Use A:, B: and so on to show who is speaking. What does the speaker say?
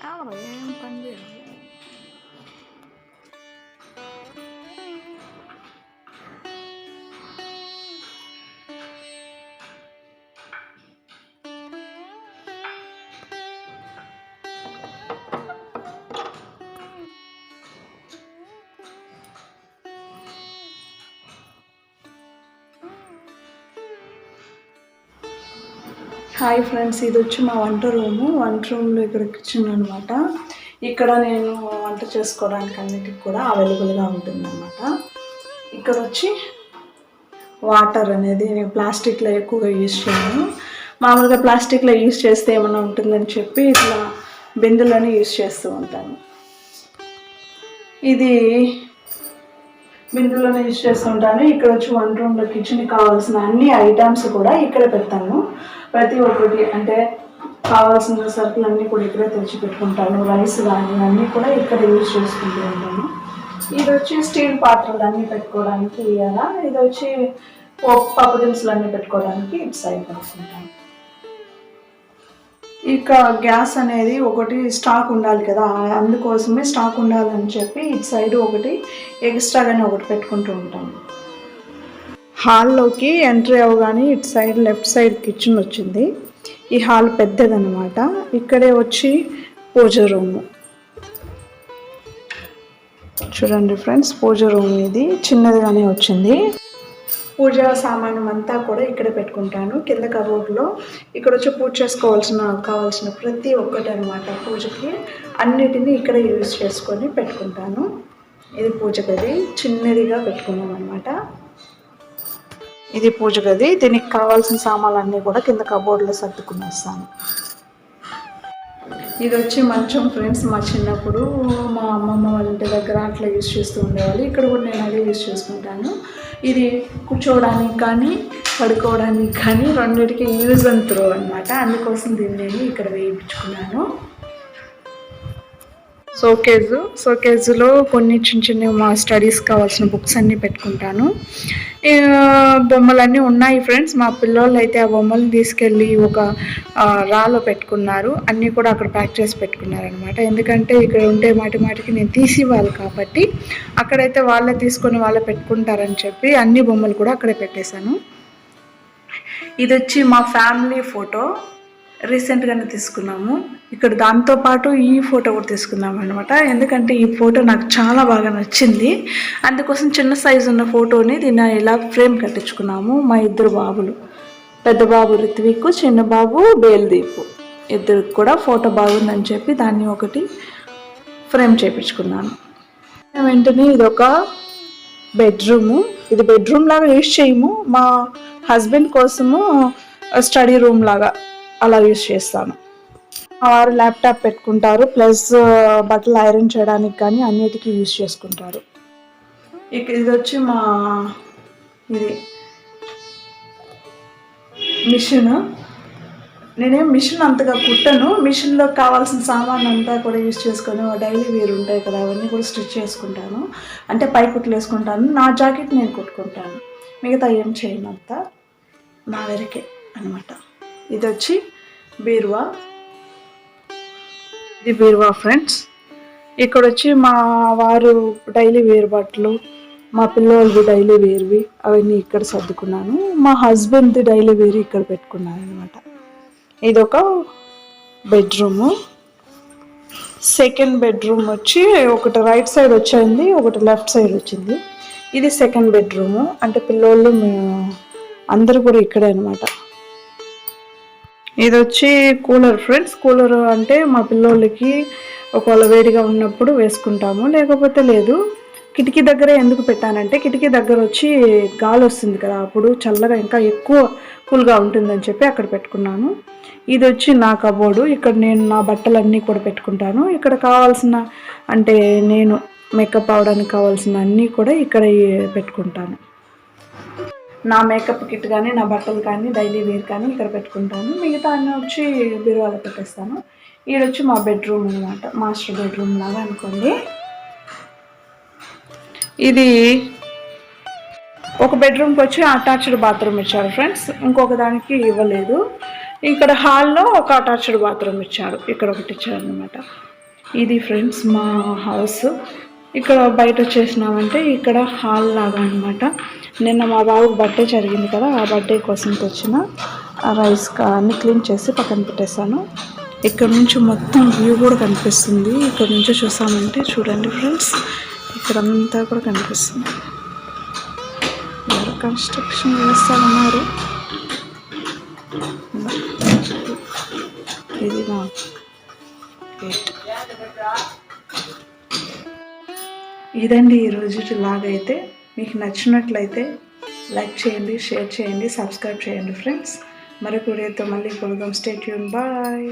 A: 啊，我也很关注。హాయ్ friends ఇది వచ్చి మా వంట రూము. వంట రూమ్లో ఇక్కడ కిచెన్ అనమాట ఇక్కడ నేను వంట చేసుకోవడానికి అన్నిటికి కూడా అవైలబుల్గా ఉంటుందన్నమాట. ఇక్కడ వచ్చి వాటర్ అనేది నేను ప్లాస్టిక్లో ఎక్కువగా యూజ్ చేయను. మామూలుగా ప్లాస్టిక్లో యూజ్ చేస్తే ఏమైనా ఉంటుందని చెప్పి ఇట్లా బిందులోనే యూజ్ చేస్తూ ఉంటాను. ఇది బిందులోనే యూజ్ చేస్తుంటాను. ఇక్కడ వచ్చి వన్ రూమ్లో కిచెన్కి కావాల్సిన అన్ని ఐటమ్స్ కూడా ఇక్కడ పెడతాను. ప్రతి ఒక్కటి అంటే కావాల్సిన సరుకులు అన్నీ కూడా ఇక్కడే తెచ్చి పెట్టుకుంటాను. రైస్ కానీ అన్నీ కూడా ఇక్కడ యూజ్ చేసుకుంటూ ఉంటాను. ఇది వచ్చి స్టీల్ పాత్రలు అన్నీ పెట్టుకోవడానికి ఇయ్యాల. ఇది వచ్చి పప్పు పప్పు దినుసులు అన్నీ పెట్టుకోవడానికి ఇటు సైడ్ పెట్టుకుంటాను. ఇక గ్యాస్ అనేది ఒకటి స్టాక్ ఉండాలి కదా అందుకోసమే స్టాక్ ఉండాలని చెప్పి ఇటు సైడ్ ఒకటి ఎక్స్ట్రాగానే ఒకటి పెట్టుకుంటూ ఉంటాను హాల్లోకి ఎంట్రీ అవ్వగానే ఇటు సైడ్ లెఫ్ట్ సైడ్ కిచెన్ వచ్చింది. ఈ హాల్ పెద్దదన్నమాట. ఇక్కడే వచ్చి పూజ రూము. చూడండి ఫ్రెండ్స్ పూజ రూమ్ ఇది. చిన్నదిగానే వచ్చింది. పూజ సామానం అంతా కూడా ఇక్కడ పెట్టుకుంటాను. కింద కబోర్డ్లో ఇక్కడ వచ్చి పూజ చేసుకోవాల్సిన కావాల్సిన ప్రతి ఒక్కటి అనమాట పూజకి. అన్నిటినీ ఇక్కడ యూజ్ చేసుకొని పెట్టుకుంటాను. ఇది పూజ గది. చిన్నదిగా పెట్టుకున్నాం అనమాట ఇది పూజ గది. దీనికి కావాల్సిన సామాన్లన్నీ కూడా కింద కబోర్డ్లో సర్దుకునేస్తాను. ఇది వచ్చి మంచం ఫ్రెండ్స్. మా చిన్నప్పుడు మా అమ్మమ్మ వాళ్ళ ఇంటి దగ్గర అట్లా యూజ్ చేస్తూ ఉండేవాళ్ళు. ఇక్కడ కూడా నేను అదే యూజ్ చేసుకుంటాను. ఇది కూర్చోవడానికి కానీ పడుకోవడానికి కానీ రెండింటికి యూజ్ అండ్ త్రో అనమాట అందుకోసం దీన్ని నేను ఇక్కడ వేయించుకున్నాను. సోకేజు సోకేజులో కొన్ని చిన్న చిన్న మా స్టడీస్ కావాల్సిన బుక్స్ అన్నీ పెట్టుకుంటాను. బొమ్మలన్నీ ఉన్నాయి ఫ్రెండ్స్. మా పిల్లోళ్ళు అయితే ఆ బొమ్మలు తీసుకెళ్ళి ఒక రాలో పెట్టుకున్నారు. అన్నీ కూడా అక్కడ ప్యాక్ చేసి పెట్టుకున్నారనమాట ఎందుకంటే ఇక్కడ ఉంటే మాటి మాటికి నేను తీసి ఇవ్వాలి కాబట్టి అక్కడైతే వాళ్ళే తీసుకొని వాళ్ళే పెట్టుకుంటారని చెప్పి అన్ని బొమ్మలు కూడా అక్కడే పెట్టేశాను. ఇది వచ్చి మా ఫ్యామిలీ ఫోటో. రీసెంట్గానే తీసుకున్నాము. ఇక్కడ దాంతో పాటు ఈ ఫోటో కూడా తీసుకున్నాం అనమాట ఎందుకంటే ఈ ఫోటో నాకు చాలా బాగా నచ్చింది. అందుకోసం చిన్న సైజు ఉన్న ఫోటోని దీన్ని ఇలా ఫ్రేమ్ కట్టించుకున్నాము. మా ఇద్దరు బాబులు. పెద్ద బాబు రిత్విక్ చిన్న బాబు బేల్దీప్. ఇద్దరికి కూడా ఫోటో బాగుందని చెప్పి దాన్ని ఒకటి ఫ్రేమ్ చేపించుకున్నాను. వెంటనే ఇది ఒక బెడ్రూము ఇది బెడ్రూమ్ లాగా యూజ్ చేయము. మా హస్బెండ్ కోసము స్టడీ రూమ్ లాగా అలా యూజ్ చేస్తాను. వారు ల్యాప్టాప్ పెట్టుకుంటారు ప్లస్ బట్టలు ఐరన్ చేయడానికి కానీ అన్నిటికీ యూజ్ చేసుకుంటారు. ఇక ఇది వచ్చి మా ఇది మిషన్. నేనేం మిషన్ అంతగా కుట్టను. మిషన్లో కావాల్సిన సామాన్ అంతా కూడా యూజ్ చేసుకొని డైలీ వేరు ఉంటాయి కదా అవన్నీ కూడా స్టిచ్ చేసుకుంటాను. అంటే పై కుట్లు వేసుకుంటాను. నా జాకెట్ నేను కుట్టుకుంటాను. మిగతా ఏం చేయను అంతా. నా వరకే అనమాట ఇది వచ్చి బీరువా. ఇది బీరువా ఫ్రెండ్స్. ఇక్కడ వచ్చి మా వారు డైలీ వేరు బట్టలు మా పిల్లలది డైలీ వేరువి అవన్నీ ఇక్కడ సర్దుకున్నాను. మా హస్బెండ్ది డైలీ వేరు ఇక్కడ పెట్టుకున్నాను అనమాట ఇది ఒక బెడ్రూము. సెకండ్ బెడ్రూమ్ వచ్చి ఒకటి రైట్ సైడ్ వచ్చింది ఒకటి లెఫ్ట్ సైడ్ వచ్చింది. ఇది సెకండ్ బెడ్రూము. అంటే పిల్లోళ్ళు మేము అందరూ కూడా ఇక్కడే అనమాట ఇది వచ్చి కూలర్ ఫ్రెండ్స్ కూలర్ అంటే మా పిల్లోళ్ళకి ఒకవేళ వేడిగా ఉన్నప్పుడు వేసుకుంటాము లేకపోతే లేదు. కిటికీ దగ్గర ఎందుకు పెట్టానంటే కిటికీ దగ్గర వచ్చి గాలి వస్తుంది కదా అప్పుడు చల్లగా ఇంకా ఎక్కువ కూల్గా ఉంటుందని చెప్పి అక్కడ పెట్టుకున్నాను. ఇది వచ్చి నా కబోర్డు ఇక్కడ నేను నా బట్టలన్నీ కూడా పెట్టుకుంటాను. ఇక్కడ కావాల్సిన అంటే నేను మేకప్ అవడానికి కావాల్సిన అన్నీ కూడా ఇక్కడ పెట్టుకుంటాను. నా మేకప్ కిట్ కానీ నా బట్టలు కానీ డైలీ వేర్ కానీ ఇక్కడ పెట్టుకుంటాను. మిగతా అన్నీ వచ్చి బీరువాలో పెట్టేస్తాను. ఈడొచ్చి మా బెడ్రూమ్ అనమాట మాస్టర్ బెడ్రూమ్ లాగా అనుకోండి. ఇది ఒక బెడ్రూమ్కి వచ్చి అటాచ్డ్ బాత్రూమ్ ఇచ్చారు ఫ్రెండ్స్ ఇంకొక దానికి ఇవ్వలేదు. ఇక్కడ హాల్లో ఒక అటాచ్డ్ బాత్రూమ్ ఇచ్చాడు ఇక్కడ ఒకటి ఇచ్చారు అనమాట ఇది ఫ్రెండ్స్ మా హౌస్ ఇక్కడ బయట వచ్చేసినామంటే ఇక్కడ హాల్ లాగా అనమాట నిన్న మా బాబు బర్త్డే జరిగింది కదా ఆ బర్త్డే కోసం తెచ్చిన ఆ రైస్ అన్ని క్లీన్ చేసి పక్కన పెట్టేశాను. ఇక్కడ నుంచి మొత్తం వ్యూ కూడా కనిపిస్తుంది. ఇక్కడ నుంచి చూసామంటే చూడండి ఫ్రెండ్స్ ఇక్కడంతా కూడా కనిపిస్తుంది. ఎవరు కన్స్ట్రక్షన్ చేస్తామన్నారు ఇదండి ఈ రోజు లాగైతే. మీకు నచ్చినట్లయితే లైక్ చేయండి షేర్ చేయండి సబ్స్క్రైబ్ చేయండి ఫ్రెండ్స్. మరొక వీడియోతో మళ్ళీ కలుద్దాం. స్టేట్ యూన్ బాయ్